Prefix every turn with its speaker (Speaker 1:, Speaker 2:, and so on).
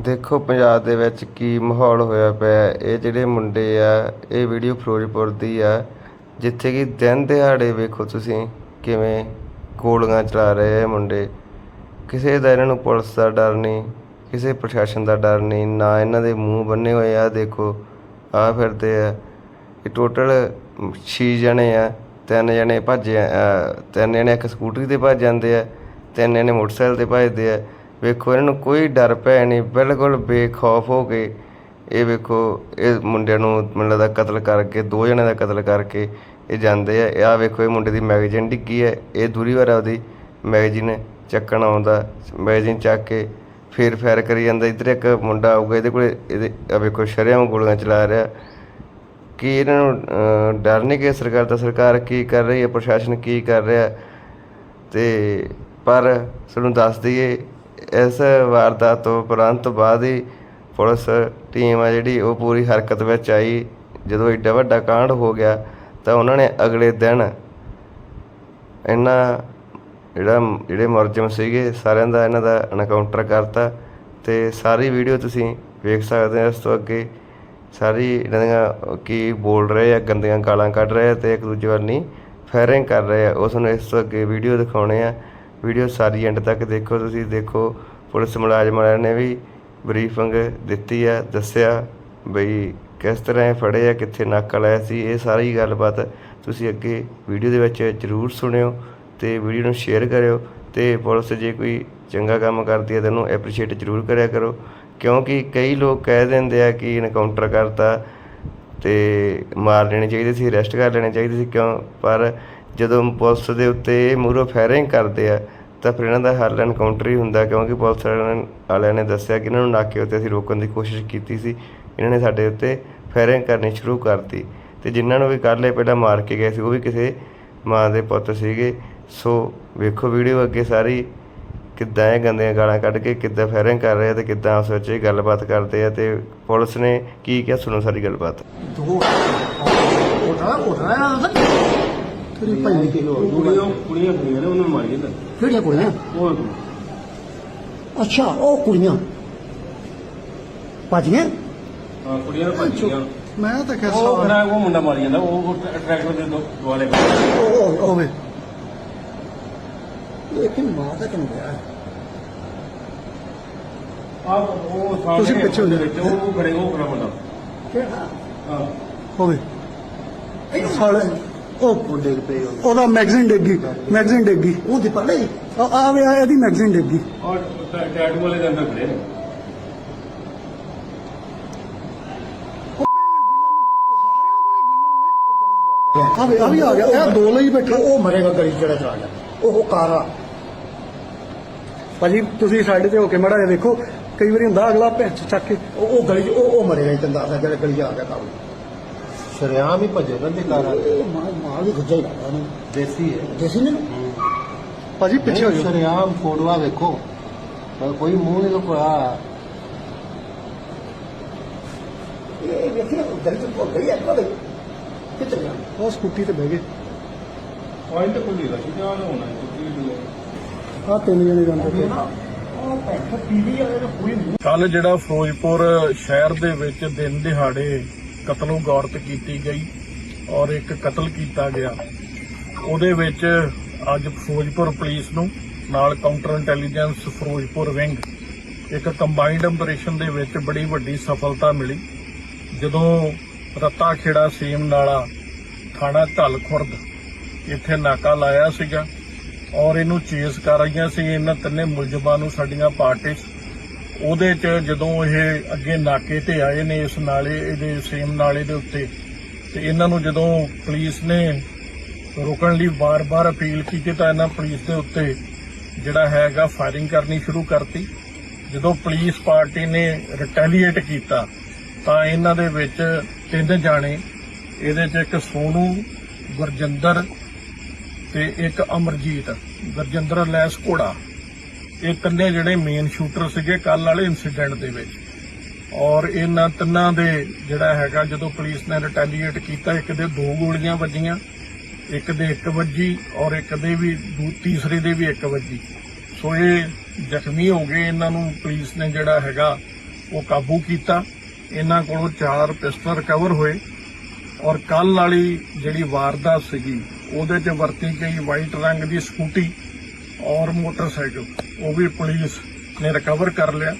Speaker 1: ਦੇਖੋ ਪੰਜਾਬ ਦੇ ਵਿੱਚ ਕੀ ਮਾਹੌਲ ਹੋਇਆ ਪਿਆ। ਇਹ ਜਿਹੜੇ ਮੁੰਡੇ ਆ, ਇਹ ਵੀਡੀਓ ਫਿਰੋਜ਼ਪੁਰ ਦੀ ਆ। ਜਿੱਥੇ ਕਿ ਦਿਨ ਦਿਹਾੜੇ ਵੇਖੋ ਤੁਸੀਂ ਕਿਵੇਂ ਗੋਲੀਆਂ ਚਲਾ ਰਹੇ ਆ ਮੁੰਡੇ। ਕਿਸੇ ਦਾ ਇਹਨਾਂ ਨੂੰ ਪੁਲਿਸ ਦਾ ਡਰ ਨਹੀਂ, ਕਿਸੇ ਪ੍ਰਸ਼ਾਸਨ ਦਾ ਡਰ ਨਹੀਂ, ਨਾ ਇਹਨਾਂ ਦੇ ਮੂੰਹ ਬੰਨੇ ਹੋਏ ਆ, ਦੇਖੋ ਆ ਫਿਰਦੇ ਆ। ਇਹ ਟੋਟਲ 6 ਜਣੇ ਆ, ਤਿੰਨ ਜਣੇ ਭੱਜੇ ਤਿੰਨ ਜਣੇ ਇੱਕ ਸਕੂਟਰੀ ਤੇ ਭੱਜ ਜਾਂਦੇ ਆ, ਤਿੰਨ ਜਣੇ ਮੋਟਰਸਾਈਕਲ ਤੇ ਭੱਜਦੇ ਆ। ਵੇਖੋ, ਇਹਨਾਂ ਨੂੰ ਕੋਈ ਡਰ ਭੈ ਨਹੀਂ, ਬਿਲਕੁਲ ਬੇਖੌਫ ਹੋ ਕੇ ਇਹ ਵੇਖੋ, ਇਹ ਮੁੰਡਿਆਂ ਨੂੰ ਮੈਨੂੰ ਲੱਗਦਾ ਕਤਲ ਕਰਕੇ, ਦੋ ਜਣੇ ਦਾ ਕਤਲ ਕਰਕੇ ਇਹ ਜਾਂਦੇ ਆ। ਇਹ ਆ ਵੇਖੋ, ਇਹ ਮੁੰਡੇ ਦੀ ਮੈਗਜ਼ੀਨ ਡਿੱਗੀ ਹੈ ਇਹ ਦੂਰੀ ਵਾਰ ਉਹਦੀ ਮੈਗਜ਼ੀਨ ਚੱਕਣ ਆਉਂਦਾ, ਮੈਗਜ਼ੀਨ ਚੱਕ ਕੇ ਫੇਰ ਫੈਰ ਕਰੀ ਜਾਂਦਾ। ਇੱਧਰ ਇੱਕ ਮੁੰਡਾ ਆਊਗਾ, ਇਹਦੇ ਕੋਲੇ ਇਹਦੇ ਆ ਵੇਖੋ, ਸ਼ਰੇਆਮ ਗੋਲੀਆਂ ਚਲਾ ਰਿਹਾ। ਕਿ ਇਹਨਾਂ ਨੂੰ ਡਰ ਨਹੀਂ ਕਿ ਸਰਕਾਰ ਦਾ ਸਰਕਾਰ ਕੀ ਕਰ ਰਹੀ ਹੈ, ਪ੍ਰਸ਼ਾਸਨ ਕੀ ਕਰ ਰਿਹਾ? ਤੇ ਪਰ ਤੁਹਾਨੂੰ ਦੱਸ ਦਈਏ ਇਸ ਵਾਰਦਾਤ ਤੋਂ ਉਪਰੰਤ ਬਾਅਦ ਹੀ ਪੁਲਿਸ ਟੀਮ ਆ ਜਿਹੜੀ ਉਹ ਪੂਰੀ ਹਰਕਤ ਵਿੱਚ ਆਈ। ਜਦੋਂ ਏਡਾ ਵੱਡਾ ਕਾਂਡ ਹੋ ਗਿਆ ਤਾਂ ਉਹਨਾਂ ਨੇ ਅਗਲੇ ਦਿਨ ਇਹਨਾਂ ਜਿਹੜਾ, ਜਿਹੜੇ ਮੁਲਜ਼ਮ ਸੀਗੇ ਸਾਰਿਆਂ ਦਾ ਇਹਨਾਂ ਦਾ ਐਨਕਾਊਂਟਰ ਕਰਤਾ ਤੇ ਸਾਰੀ ਵੀਡੀਓ ਤੁਸੀਂ ਵੇਖ ਸਕਦੇ ਹੋ ਇਸ ਤੋਂ ਅੱਗੇ। ਸਾਰੀ ਇਹਨਾਂ ਦੀਆਂ ਕੀ ਬੋਲ ਰਹੇ ਆ, ਗੰਦੀਆਂ ਗਾਲਾਂ ਕੱਢ ਰਹੇ ਆ ਤੇ ਇੱਕ ਦੂਜੇ ਵੱਲ ਨਹੀਂ ਫਾਇਰਿੰਗ ਕਰ ਰਹੇ ਆ। ਉਸ ਨੂੰ ਇਸ ਤੋਂ ਅੱਗੇ ਵੀਡੀਓ ਦਿਖਾਉਣੇ ਆ। ਵੀਡੀਓ ਸਾਰੀ ਐਂਡ ਤੱਕ ਦੇਖੋ, ਤੁਸੀਂ ਦੇਖੋ, ਪੁਲਿਸ ਮੁਲਾਜ਼ਮ ਵਾਲਿਆਂ ਨੇ ਵੀ ਬਰੀਫਿੰਗ ਦਿੱਤੀ ਆ ਦੱਸਿਆ ਬਈ ਕਿਸ ਤਰ੍ਹਾਂ ਇਹ ਫੜੇ ਆ, ਕਿੱਥੇ ਨਾਕਾ ਲਾਇਆ ਸੀ, ਇਹ ਸਾਰੀ ਗੱਲਬਾਤ ਤੁਸੀਂ ਅੱਗੇ ਵੀਡੀਓ ਦੇ ਵਿੱਚ ਜ਼ਰੂਰ ਸੁਣਿਓ ਤੇ ਵੀਡੀਓ ਨੂੰ ਸ਼ੇਅਰ ਕਰਿਓ ਤੇ ਪੁਲਿਸ ਜੇ ਕੋਈ ਚੰਗਾ ਕੰਮ ਕਰਦੀ ਹੈ ਤਾਂ ਉਹਨੂੰ ਐਪਰੀਸ਼ੀਏਟ ਜ਼ਰੂਰ ਕਰਿਆ ਕਰੋ, ਕਿਉਂਕਿ ਕਈ ਲੋਕ ਕਹਿ ਦਿੰਦੇ ਆ ਕਿ ਇਨਕਾਊਂਟਰ ਕਰਤਾ ਤੇ ਮਾਰ ਲੈਣੇ ਚਾਹੀਦੇ ਸੀ ਅਰੈਸਟ ਕਰ ਲੈਣੇ ਚਾਹੀਦੇ ਸੀ ਕਿਉਂ? ਪਰ ਜਦੋਂ ਪੁਲਿਸ ਦੇ ਉੱਤੇ ਮੂਰੋ ਫਾਇਰਿੰਗ ਕਰਦੇ ਆ, ਤਾਂ ਫਿਰ ਇਹਨਾਂ ਦਾ ਹੱਲ ਐਨਕਾਊਂਟਰ ਹੀ ਹੁੰਦਾ ਕਿਉਂਕਿ ਪੁਲਿਸ ਵਾਲਿਆਂ ਨੇ- ਦੱਸਿਆ ਕਿ ਇਹਨਾਂ ਨੂੰ ਨਾਕੇ ਉੱਤੇ ਅਸੀਂ ਰੋਕਣ ਦੀ ਕੋਸ਼ਿਸ਼ ਕੀਤੀ ਸੀ। ਇਹਨਾਂ ਨੇ ਸਾਡੇ ਉੱਤੇ ਫਾਇਰਿੰਗ ਕਰਨੀ ਸ਼ੁਰੂ ਕਰਤੀ ਤੇ ਜਿਨ੍ਹਾਂ ਨੂੰ ਵੀ ਕੱਲ੍ਹ ਪਹਿਲਾਂ ਮਾਰ ਕੇ ਗਏ ਸੀ, ਉਹ ਵੀ ਕਿਸੇ ਮਾਂ ਦੇ ਪੁੱਤ ਸੀਗੇ। ਸੋ ਵੇਖੋ ਵੀਡੀਓ ਅੱਗੇ ਸਾਰੀ ਕਿੱਦਾਂ ਇਹ ਗੰਦੀਆਂ ਗਾਲਾਂ ਕੱਢ ਕੇ ਕਿੱਦਾਂ ਫਾਇਰਿੰਗ ਕਰ ਰਹੇ ਆ ਤੇ ਕਿੱਦਾਂ ਉਸ ਵਿੱਚ ਇਹ ਗੱਲਬਾਤ ਕਰਦੇ ਆ ਤੇ ਪੁਲਿਸ ਨੇ ਕੀ ਕਿਹਾ, ਸੁਣੋ ਸਾਰੀ ਗੱਲਬਾਤ।
Speaker 2: ਦੋ ਉਠਾ ਉਠਾ ਤੇਰੀ ਭਾਈ ਦੀ
Speaker 3: ਉਹ ਕੁੜੀਆਂ ਕੁੜੀਆਂ ਕੁੜੀਆਂ ਨੇ ਉਹਨਾਂ ਨੂੰ ਮਾਰੀ ਜਾਂਦਾ
Speaker 2: ਕਿਹੜੀਆਂ ਕੁੜੀਆਂ?
Speaker 3: ਉਹ
Speaker 2: ਅੱਛਾ ਉਹ ਕੁੜੀਆਂ। ਭਾਜੀਆਂ
Speaker 3: ਹਾਂ ਕੁੜੀਆਂ ਨੇ ਭੱਜੀਆਂ
Speaker 2: ਮੈਂ ਤਾਂ ਕਿਹਾ
Speaker 3: ਉਹ
Speaker 2: ਸਾਰਾ
Speaker 3: ਖੜਾ ਉਹ ਮੁੰਡਾ ਮਾਰੀ ਜਾਂਦਾ ਉਹ ਟਰੈਕਟਰ ਦੇ ਦੋ ਦੁਆਲੇ
Speaker 2: ਉਹ ਉਹ ਉਹ ਵੇ। ਇਹ ਕਿ ਮਾਂ ਦਾ ਕਿੰਨ ਗਿਆ
Speaker 3: ਆ ਉਹ ਸਾਹਮਣੇ
Speaker 2: ਤੁਸੀਂ ਪਿੱਛੇ ਹੋ ਜਾਓ।
Speaker 3: ਵਿੱਚ ਉਹ ਖੜੇ ਉਹ ਖੜਾ ਮੁੰਡਾ।
Speaker 2: ਕਿਹੜਾ?
Speaker 3: ਹਾਂ।
Speaker 2: ਹੋਵੇ ਸਾਲੇ ਉਹ
Speaker 4: ਪਏ
Speaker 2: ਉਹਦਾ। ਮੈਗਜ਼ੀਨ ਡੇਗੀ ਮੈਗਜ਼ੀਨ ਡੇਗੀ ਉਹ ਦੀ ਪੜ੍ਹੇ ਆ ਆ ਵੇ ਆ ਇਹਦੀ ਮੈਗਜ਼ੀਨ ਡੇਗੀ
Speaker 3: ਔਰ ਟੈਟੂ ਵਾਲੇ ਦੇ ਅੰਦਰ ਖੜੇ ਨੇ।
Speaker 2: ਆ ਵੇ ਆ ਵੀ ਆ ਗਿਆ। ਇਹ ਦੋ ਲਈ ਬੈਠਾ।
Speaker 4: ਉਹ ਮਰੇਗਾ ਗਲੀ ਜਿਹੜਾ ਚਲਾ ਗਿਆ। ਉਹ ਕਾਰਾ
Speaker 2: ਭਾਜੀ ਤੁਸੀਂ ਸਾਈਡ ਤੇ ਹੋ ਕੇ ਮੜਾ ਦੇਖੋ। ਕਈ ਵਾਰੀ ਹੁੰਦਾ ਅਗਲਾ ਭੈਂਸ ਚੱਕ ਕੇ।
Speaker 4: ਉਹ ਉਹ ਗਲੀ ਉਹ ਉਹ ਮਰੇਗਾ ਹੀ ਤੰਦਾ ਦਾ ਜਿਹੜਾ ਗਲੀ ਆ ਗਿਆ ਕਾਬੂ ਸ਼ਰਿਆਮ ਹੀ ਭੱਜੇ ਬੰਦੇ ਕਾਰਾ
Speaker 2: ਇਹ ਮਾਂ ਮਾਂ ਵੀ ਗੁੱਜਾ ਹੀ ਲੱਗਦਾ ਉਹਨੂੰ
Speaker 4: ਦੇਸੀ ਹੈ।
Speaker 2: ਦੇਸੀ ਨੇ? ਭਾਜੀ ਪਿੱਛੇ ਹੋ ਜਾਓ।
Speaker 4: ਸ਼ਰਿਆਮ ਫੋਟੋਆਂ ਵੇਖੋ। ਪਰ ਕੋਈ ਮੂੰਹ ਨਹੀਂ
Speaker 2: ਇਹ ਗਈ ਅੱਗਾ ਦੇ ਕਿੱਥੇ ਗਿਆ ਉਹ ਸਕੂਟੀ ਤੇ ਬਹਿ ਗਏ।
Speaker 3: ਪੁਆਇੰਟ ਕੋਈ ਨਹੀਂ ਰਸ਼ੀ ਤੇ ਆਉਣਾ ਹੋਣਾ
Speaker 2: ਆ ਤਿੰਨ ਜਣੇ ਜਾਂਦੇ ਪਏ
Speaker 4: ਉਹ ਭੈਣ ਟੀਵੀ ਵਾਲੇ ਨੇ ਪੂਰੀ
Speaker 5: ਕੱਲ ਜਿਹੜਾ ਫਿਰੋਜ਼ਪੁਰ ਸ਼ਹਿਰ ਦੇ ਵਿੱਚ ਦਿਨ ਦਿਹਾੜੇ ਕਤਲੋਂ ਗੌਰਤ ਕੀਤੀ ਗਈ ਔਰ ਇੱਕ ਕਤਲ ਕੀਤਾ ਗਿਆ। ਉਹਦੇ ਵਿੱਚ ਅੱਜ ਫਿਰੋਜ਼ਪੁਰ ਪੁਲਿਸ ਨੂੰ ਨਾਲ ਕਾਊਂਟਰ ਇੰਟੈਲੀਜੈਂਸ ਫਿਰੋਜ਼ਪੁਰ ਵਿੰਗ ਇੱਕ ਕੰਬਾਈਨਡ ਆਪਰੇਸ਼ਨ ਦੇ ਵਿੱਚ ਬੜੀ ਵੱਡੀ ਸਫਲਤਾ ਮਿਲੀ। ਜਦੋਂ ਰੱਤਾ ਖੇੜਾ ਸੀਮ ਨਾਲਾ ਥਾਣਾ ਢਲ ਖੁਰਦ ਇੱਥੇ ਨਾਕਾ ਲਾਇਆ ਸੀਗਾ ਔਰ ਇਹਨੂੰ ਚੇਸ ਕਰ ਰਹੀਆਂ ਸੀ। ਇਹਨਾਂ ਤਿੰਨੇ ਮੁਲਜ਼ਮਾਂ ਨੂੰ ਸਾਡੀਆਂ ਪਾਰਟੀਆਂ ਉਹਦੇ ਚ ਜਦੋਂ ਇਹ ਅੱਗੇ ਨਾਕੇ ਤੇ ਆਏ ਨੇ, ਇਸ ਨਾਲੇ, ਇਹਦੇ ਸੇਮ ਨਾਲੇ ਦੇ ਉੱਤੇ, ਤੇ ਇਹਨਾਂ ਨੂੰ ਜਦੋਂ ਪੁਲਿਸ ਨੇ ਰੋਕਣ ਲਈ ਬਾਰ-ਬਾਰ ਅਪੀਲ ਕੀਤੀ, ਤਾਂ ਇਹਨਾਂ ਪੁਲਿਸ ਦੇ ਉੱਤੇ ਜਿਹੜਾ ਹੈਗਾ ਫਾਇਰਿੰਗ ਕਰਨੀ ਸ਼ੁਰੂ ਕਰਤੀ। ਜਦੋਂ ਪੁਲਿਸ ਪਾਰਟੀ ਨੇ ਰਿਟੈਲੀਏਟ ਕੀਤਾ, ਤਾਂ ਇਹਨਾਂ ਦੇ ਵਿੱਚ ਤਿੰਨ ਜਾਣੇ, ਇਹਦੇ ਚ ਇੱਕ ਸੋਨੂ, ਗੁਰਜਿੰਦਰ ਤੇ ਇੱਕ ਅਮਰਜੀਤ, ਗੁਰਜਿੰਦਰ ਲੈਸ ਘੋੜਾ। ਇਹ ਤਿੰਨੇ ਜਿਹੜੇ ਮੇਨ ਸ਼ੂਟਰ ਸੀਗੇ ਕੱਲ ਵਾਲੇ ਇਨਸੀਡੈਂਟ ਦੇ ਵਿੱਚ। ਔਰ ਇਹਨਾਂ ਤਿੰਨਾਂ ਦੇ ਜਿਹੜਾ ਹੈਗਾ, ਜਦੋਂ ਪੁਲਿਸ ਨੇ ਰਿਟੈਲੀਏਟ ਕੀਤਾ, ਇੱਕ ਦੇ ਦੋ ਗੋਲੀਆਂ ਵੱਜੀਆਂ, ਇੱਕ ਦੇ ਇੱਕ ਵੱਜੀ ਔਰ ਇੱਕ ਦੇ ਵੀ ਦੂ- ਤੀਸਰੇ ਦੇ ਵੀ ਇੱਕ ਵੱਜੀ। ਸੋ ਇਹ ਜ਼ਖਮੀ ਹੋ ਗਏ ਇਹਨਾਂ ਨੂੰ ਪੁਲਿਸ ਨੇ ਜਿਹੜਾ ਹੈਗਾ, ਉਹ ਕਾਬੂ ਕੀਤਾ। ਇਹਨਾਂ ਕੋਲੋਂ ਚਾਰ ਪਿਸਟਲ ਰਿਕਵਰ ਹੋਏ। ਔਰ ਕੱਲ ਵਾਲੀ ਜਿਹੜੀ ਵਾਰਦਾਤ ਸੀਗੀ, ਉਹਦੇ 'ਚ ਵਰਤੀ ਗਈ ਵਾਈਟ ਰੰਗ ਦੀ ਸਕੂਟੀ ਔਰ ਮੋਟਰਸਾਈਕਲ। ਉਹ ਵੀ ਪੁਲਿਸ ਨੇ ਰਿਕਵਰ ਕਰ ਲਿਆ।